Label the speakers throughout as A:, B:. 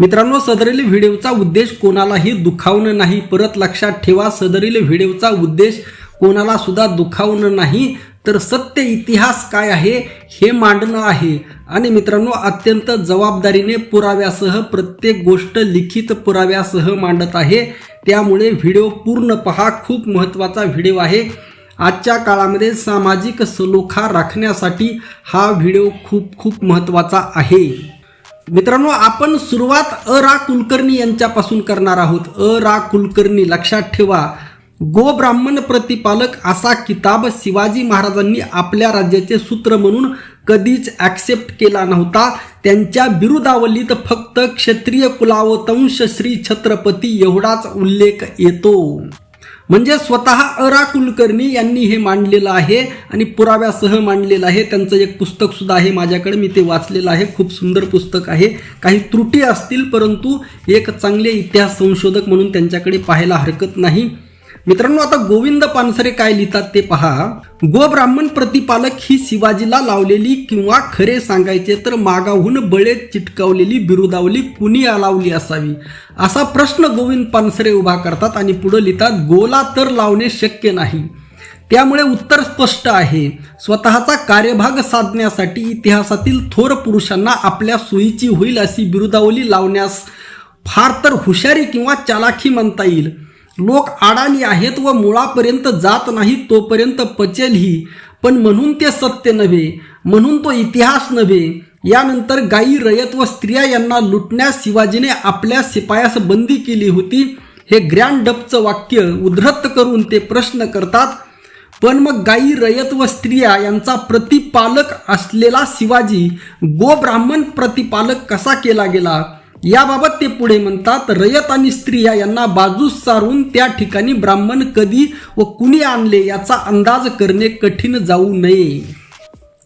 A: मित्रांनो सदरील व्हिडिओचा उद्देश कोणालाही दुखावणं नाही. परत लक्षात ठेवा सदरील व्हिडिओचा उद्देश कोणाला सुद्धा दुखावणं नाही. तर सत्य इतिहास काय आहे हे मांडणं आहे. आणि मित्रांनो अत्यंत जबाबदारीने पुराव्यासह प्रत्येक गोष्ट लिखित पुराव्यासह मांडत आहे. त्यामुळे व्हिडिओ पूर्ण पहा खूप महत्त्वाचा व्हिडिओ आहे. आजच्या काळामध्ये सामाजिक सलोखा राखण्यासाठी हा व्हिडिओ खूप खूप महत्त्वाचा आहे. मित्रांनो आपण सुरुवात अ रा कुलकर्णी यांच्यापासून करणार आहोत. अ रा कुलकर्णी लक्षात ठेवा. गो ब्राह्मण प्रतिपालक असा किताब शिवाजी महाराजांनी आपल्या राज्याचे सूत्र म्हणून कधीच ॲक्सेप्ट केला नव्हता. त्यांच्या बिरुदावलीत फक्त क्षत्रिय कुलावतंश श्री छत्रपती एवढाच उल्लेख येतो. म्हणजे स्वतः अरा कुलकर्णी यांनी हे मांडलेलं आहे आणि पुराव्यासह मांडलेलं आहे. त्यांचं एक पुस्तक सुद्धा आहे माझ्याकडे. मी ते वाचलेलं आहे. खूप सुंदर पुस्तक आहे. काही त्रुटी असतील परंतु एक चांगले इतिहास संशोधक म्हणून त्यांच्याकडे पाहायला हरकत नाही. मित्रांनो आता गोविंद पानसरे काय लिहितात ते पहा. गो ब्राह्मण प्रतिपालक ही शिवाजीला लावलेली किंवा खरे सांगायचे तर मागाहून बळे चिटकावलेली बिरुदावली कुणी लावली असावी? असा प्रश्न गोविंद पानसरे उभा करतात आणि पुढे लिहितात गोला तर लावणे शक्य नाही. त्यामुळे उत्तर स्पष्ट आहे. स्वतःचा कार्यभाग साधण्यासाठी इतिहासातील थोर पुरुषांना आपल्या सोयीची होईल अशी बिरुदावली लावण्यास फार तर हुशारी किंवा चालाखी म्हणता येईल. लोक आडाणी आहेत व मुळापर्यंत जात नाही तोपर्यंत पचेल ही. पण म्हणून ते सत्य नव्हे म्हणून तो इतिहास नव्हे. यानंतर गायी रयत व स्त्रिया यांना लुटण्यास शिवाजीने आपल्या शिपायास बंदी केली होती. हे ग्रँड डपचं वाक्य उद्धृत करून ते प्रश्न करतात पण मग गायी रयत व स्त्रिया यांचा प्रतिपालक असलेला शिवाजी गो ब्राह्मण प्रतिपालक कसा केला गेला? याबाबत ते पुढे म्हणतात रयत आणि स्त्रिया यांना बाजूस सारून त्या ठिकाणी ब्राह्मण कधी व कुणी आणले याचा अंदाज करणे कठीण जाऊ नये.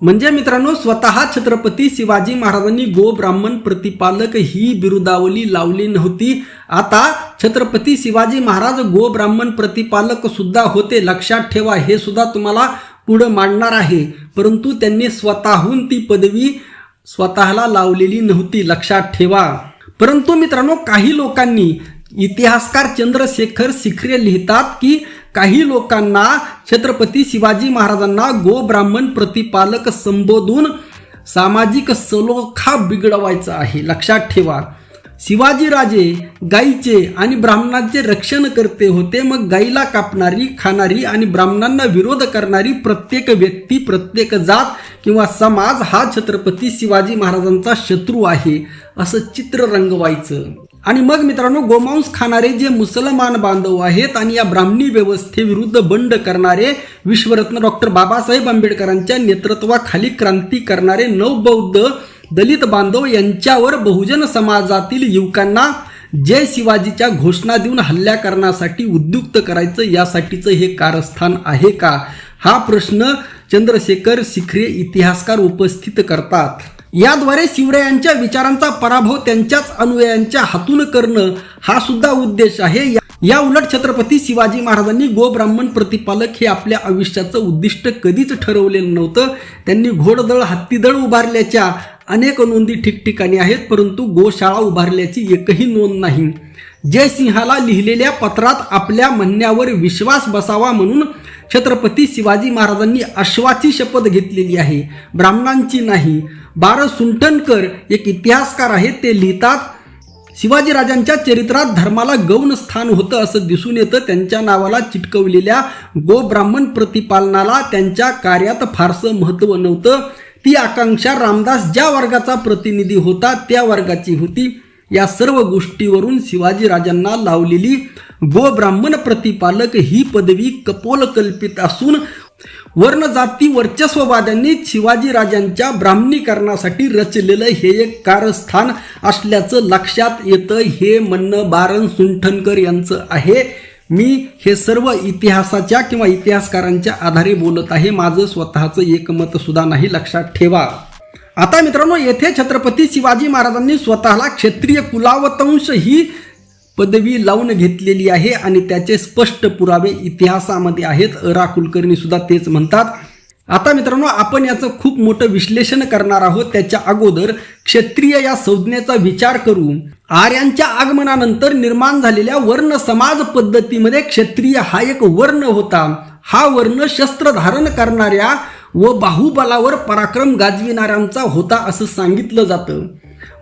A: म्हणजे मित्रांनो स्वतः छत्रपती शिवाजी महाराजांनी गो ब्राह्मण प्रतिपालक ही बिरुदावली लावली नव्हती. आता छत्रपती शिवाजी महाराज गो ब्राह्मण प्रतिपालक सुद्धा होते. लक्षात ठेवा हे सुद्धा तुम्हाला पुढं मांडणार आहे. परंतु त्यांनी स्वतःहून ती पदवी स्वतःला लावलेली नव्हती. लक्षात ठेवा. परंतु मित्रांनो काही लोकांनी इतिहासकार चंद्रशेखर शिखरे लिहितात की काही लोकांना छत्रपती शिवाजी महाराजांना गो ब्राह्मण प्रतिपालक संबोधून सामाजिक सलोखा बिघडवायचा आहे. लक्षात ठेवा. शिवाजीराजे गाईचे आणि ब्राह्मणांचे रक्षण करते होते. मग गाईला कापणारी खाणारी आणि ब्राह्मणांना विरोध करणारी प्रत्येक व्यक्ती प्रत्येक जात किंवा समाज हा छत्रपती शिवाजी महाराजांचा शत्रू आहे असं चित्र रंगवायचं. आणि मग मित्रांनो गोमांस खाणारे जे मुसलमान बांधव आहेत आणि या ब्राह्मणी व्यवस्थेविरुद्ध बंड करणारे विश्वरत्न डॉक्टर बाबासाहेब आंबेडकरांच्या नेतृत्वाखाली क्रांती करणारे नवबौद्ध दलित बांधव यांच्यावर बहुजन समाजातील युवकांना जय शिवाजीच्या घोषणा देऊन हल्ल्या करण्यासाठी उद्युक्त करायचं यासाठीचं हे कारस्थान आहे का? हा प्रश्न चंद्रशेखर शिखरे इतिहासकार उपस्थित करतात. याद्वारे शिवरायांच्या विचारांचा पराभव त्यांच्याच अनुयायांच्या हातून करणं हा सुद्धा उद्देश आहे. या- या उलट छत्रपती शिवाजी महाराजांनी गो ब्राह्मण प्रतिपालक हे आपल्या आयुष्याचं उद्दिष्ट कधीच ठरवलेलं नव्हतं. त्यांनी घोडदळ हत्तीदळ उभारल्याच्या अनेक नोंदी ठिकठिकाणी आहेत परंतु गोशाळा उभारल्याची एकही नोंद नाही. जयसिंहाला लिहिलेल्या पत्रात आपल्या म्हणण्यावर विश्वास बसावा म्हणून छत्रपती शिवाजी महाराजांनी अश्वाची शपथ घेतलेली आहे. ब्राह्मणांची नाही. बार सुंठणकर एक इतिहासकार आहेत ते लिहितात शिवाजीराजांच्या चरित्रात धर्माला गौण स्थान होतं असं दिसून येतं. त्यांच्या नावाला चिटकवलेल्या गो ब्राह्मण प्रतिपालनाला त्यांच्या कार्यात फारसं महत्त्व नव्हतं. ती आकांक्षा रामदास ज्या वर्गाचा प्रतिनिधी होता त्या वर्गाची होती. या सर्व गोष्टीवरून शिवाजीराजांना लावलेली गो ब्राह्मण प्रतिपालक ही पदवी कपोल कल्पित असून वर्ण जाती वर्चस्ववाद्यांनी शिवाजीराजांच्या ब्राह्मणीकरणासाठी रचलेलं हे एक कारस्थान असल्याचं लक्षात येतं. हे म्हणणं बारण सुंठणकर यांचं आहे. मी हे सर्व इतिहासाच्या किंवा इतिहासकारांच्या आधारे बोलत आहे. माझं स्वतःचं एकमत सुद्धा नाही लक्षात ठेवा. आता मित्रांनो येथे छत्रपती शिवाजी महाराजांनी स्वतःला क्षेत्रीय कुलावतंश ही पदवी लावून घेतलेली आहे आणि त्याचे स्पष्ट पुरावे इतिहासामध्ये आहेत. अरा कुलकर्णी सुद्धा तेच म्हणतात. आता मित्रांनो आपण याचं खूप मोठं विश्लेषण करणार आहोत. त्याच्या अगोदर क्षत्रिय या संज्ञेचा विचार करू आर्यांच्या आगमनानंतर निर्माण झालेल्या वर्ण समाज पद्धतीमध्ये क्षत्रिय हा एक वर्ण होता. हा वर्ण शस्त्र धारण करणाऱ्या व बाहुबलावर पराक्रम गाजविणाऱ्यांचा होता असं सांगितलं जातं.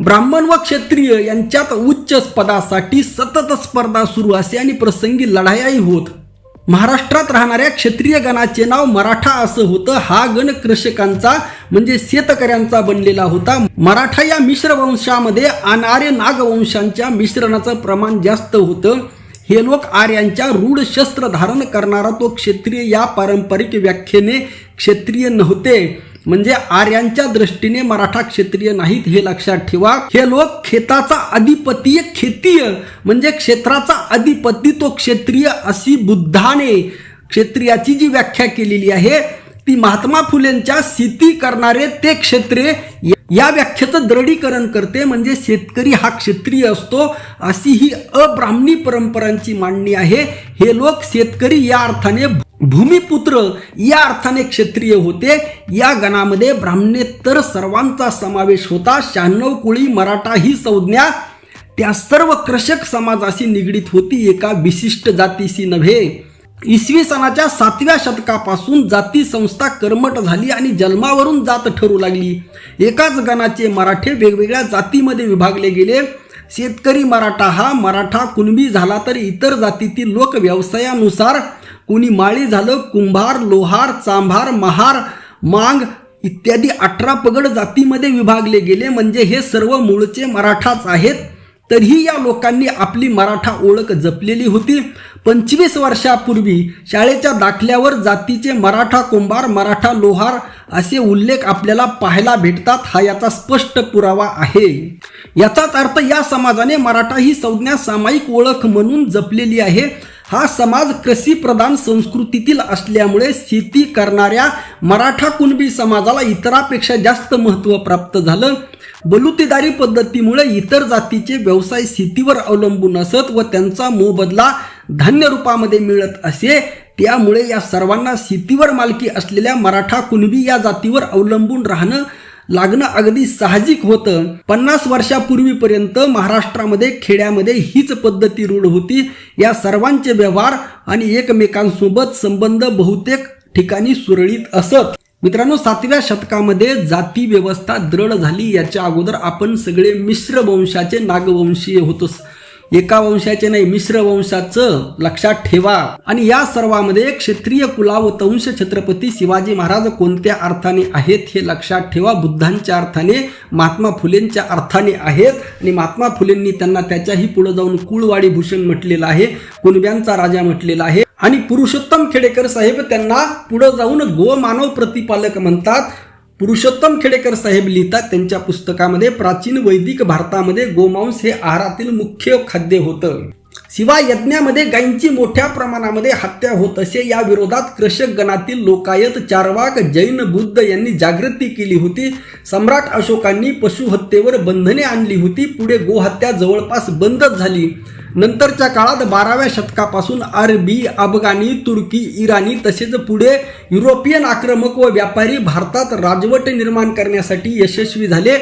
A: ब्राह्मण व क्षत्रिय यांच्यात उच्च पदासाठी सतत स्पर्धा सुरू असे आणि प्रसंगी लढायाही होत. महाराष्ट्रात राहणाऱ्या क्षत्रिय गणाचे नाव मराठा असं होतं. हा गण कृषकांचा म्हणजे शेतकऱ्यांचा बनलेला होता. मराठा या मिश्र वंशामध्ये अनार्य नागवंशांच्या मिश्रणाचं प्रमाण जास्त होतं. हे लोक आर्यांच्या रूढ शस्त्र धारण करणारा तो क्षेत्रीय या पारंपरिक व्याख्येने क्षत्रिय नव्हते. म्हणजे आर्यांच्या दृष्टीने मराठा क्षेत्रीय नाहीत हे लक्षात ठेवा. हे लोक खेताचा अधिपतीय खेतीय म्हणजे क्षेत्राचा अधिपती तो क्षेत्रीय अशी बुद्धाने क्षेत्रियाची जी व्याख्या केलेली आहे ती महात्मा फुलेंच्या शेती करणारे ते क्षेत्रे या व्याख्येचं दृढीकरण करते म्हणजे शेतकरी हा क्षेत्रीय असतो अशी ही अब्राह्मणी परंपरांची मांडणी आहे. हे लोक शेतकरी या अर्थाने भूमिपुत्र या अर्थाने क्षत्रिय होते. या गणामध्ये ब्राह्मणेतर सर्वांचा समावेश होता. शहाण्णव कुळी मराठा ही संज्ञा त्या सर्व कृषक समाजाशी निगडीत होती. एका विशिष्ट जातीशी नव्हे. इसवी सणाच्या सातव्या शतकापासून जाती संस्था कर्मट झाली आणि जन्मावरून जात ठरू लागली. एकाच गणाचे मराठे वेगवेगळ्या जातीमध्ये विभागले गेले. शेतकरी मराठा हा मराठा कुणबी झाला तर इतर जातीतील लोक व्यवसायानुसार कुणी माळी झालं कुंभार लोहार चांभार महार मांग इत्यादी अठरा पगड जातीमध्ये विभागले गेले. म्हणजे हे सर्व मूळचे मराठाच आहेत. तरीही या लोकांनी आपली मराठा ओळख जपलेली होती. पंचवीस वर्षापूर्वी शाळेच्या दाखल्यावर जातीचे मराठा कुंभार मराठा लोहार असे उल्लेख आपल्याला पाहायला भेटतात हा याचा स्पष्ट पुरावा आहे. याचाच अर्थ या समाजाने मराठा ही संज्ञा सामायिक ओळख म्हणून जपलेली आहे. हा समाज कृषीप्रधान संस्कृतीतील असल्यामुळे शेती करणाऱ्या मराठा कुणबी समाजाला इतरापेक्षा जास्त महत्त्व प्राप्त झालं. बलुतेदारी पद्धतीमुळे इतर जातीचे व्यवसाय शेतीवर अवलंबून असत व त्यांचा मोबदला धान्य रूपामध्ये मिळत असे. त्यामुळे या सर्वांना शेतीवर मालकी असलेल्या मराठा कुणबी या जातीवर अवलंबून राहणं लागणं अगदी साहजिक होतं. पन्नास वर्षापूर्वीपर्यंत महाराष्ट्रामध्ये खेड्यामध्ये हीच पद्धती रूढ होती. या सर्वांचे व्यवहार आणि एकमेकांसोबत संबंध बहुतेक ठिकाणी सुरळीत असत. मित्रांनो सातव्या शतकामध्ये जाती व्यवस्था दृढ झाली. याच्या अगोदर आपण सगळे मिश्र वंशाचे नागवंशीय होतो एका वंशाचे नाही मिश्र वंशाचं लक्षात ठेवा. आणि या सर्वामध्ये क्षत्रिय कुलावतंश छत्रपती शिवाजी महाराज कोणत्या अर्थाने आहेत हे लक्षात ठेवा. बुद्धांच्या अर्थाने महात्मा फुलेंच्या अर्थाने आहेत. आणि महात्मा फुलेंनी त्यांना त्याच्याही पुढे जाऊन कुळवाडी भूषण म्हटलेलं आहे कुणब्यांचा राजा म्हटलेला आहे. आणि पुरुषोत्तम खेडेकर साहेब त्यांना पुढे जाऊन गोमानव प्रतिपालक म्हणतात. पुरुषोत्तम खेडेकर साहेब लिहितात त्यांच्या पुस्तकामध्ये प्राचीन वैदिक भारतामध्ये गोमांस हे आहारातील मुख्य खाद्य होतं. शिवाय यज्ञामध्ये गायींची मोठ्या प्रमाणामध्ये हत्या होत असे या विरोधात कृषक गणातील लोकायत चारवाक जैन बुद्ध यांनी जागृती केली होती. सम्राट अशोकांनी पशुहत्येवर बंधने आणली होती. पुढे गोहत्या जवळपास बंदच झाली. नंतरच्या काळात बाराव्या शतकापासून अरबी अफगाणी तुर्की इराणी तसेच पुढे युरोपियन आक्रमक व व्यापारी भारतात राजवट निर्माण करण्यासाठी यशस्वी झाले.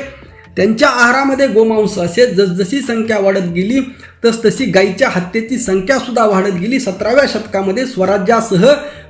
A: त्यांच्या आहारामध्ये गोमांस असे जसजशी संख्या वाढत गेली तसतशी गायीच्या हत्येची संख्या सुद्धा वाढत गेली. सतराव्या शतकामध्ये स्वराज्यासह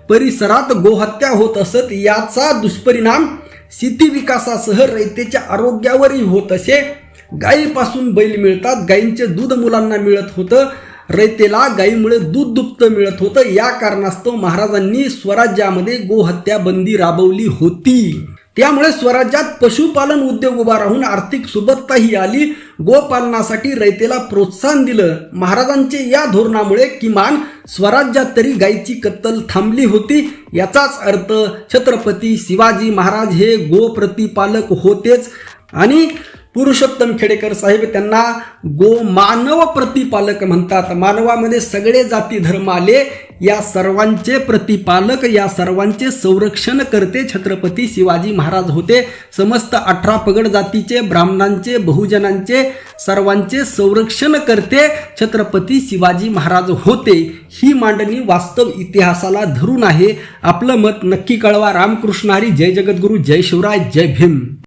A: परिसरात गोहत्या होत असत. याचा दुष्परिणाम शेती विकासासह रयतेच्या आरोग्यावरही होत असे. गायीपासून बैल मिळतात. गायींचे दूध मुलांना मिळत होतं. रयतेला गायीमुळे दूध दुप्त मिळत होतं. या कारणास्तव महाराजांनी स्वराज्यामध्ये गोहत्या बंदी राबवली होती. त्यामुळे स्वराज्यात पशुपालन उद्योग उभा राहून आर्थिक सुबत्ताही आली. गोपालनासाठी रयतेला प्रोत्साहन दिलं. महाराजांचे या धोरणामुळे किमान स्वराज्यात तरी गायीची कत्तल थांबली होती. याचाच अर्थ छत्रपती शिवाजी महाराज हे गोप्रतिपालक होतेच. आणि पुरुषोत्तम खेडेकर साहेब त्यांना गो मानव प्रतिपालक म्हणतात. मानवामध्ये सगळे जाती धर्म आले या सर्वांचे प्रतिपालक या सर्वांचे संरक्षण करते छत्रपती शिवाजी महाराज होते. समस्त अठरा पगड जातीचे ब्राह्मणांचे बहुजनांचे सर्वांचे संरक्षण करते छत्रपती शिवाजी महाराज होते. ही मांडणी वास्तव इतिहासाला धरून आहे. आपलं मत नक्की कळवा. रामकृष्ण हरी. जय जगद्गुरू. जय शिवराय. जय भीम.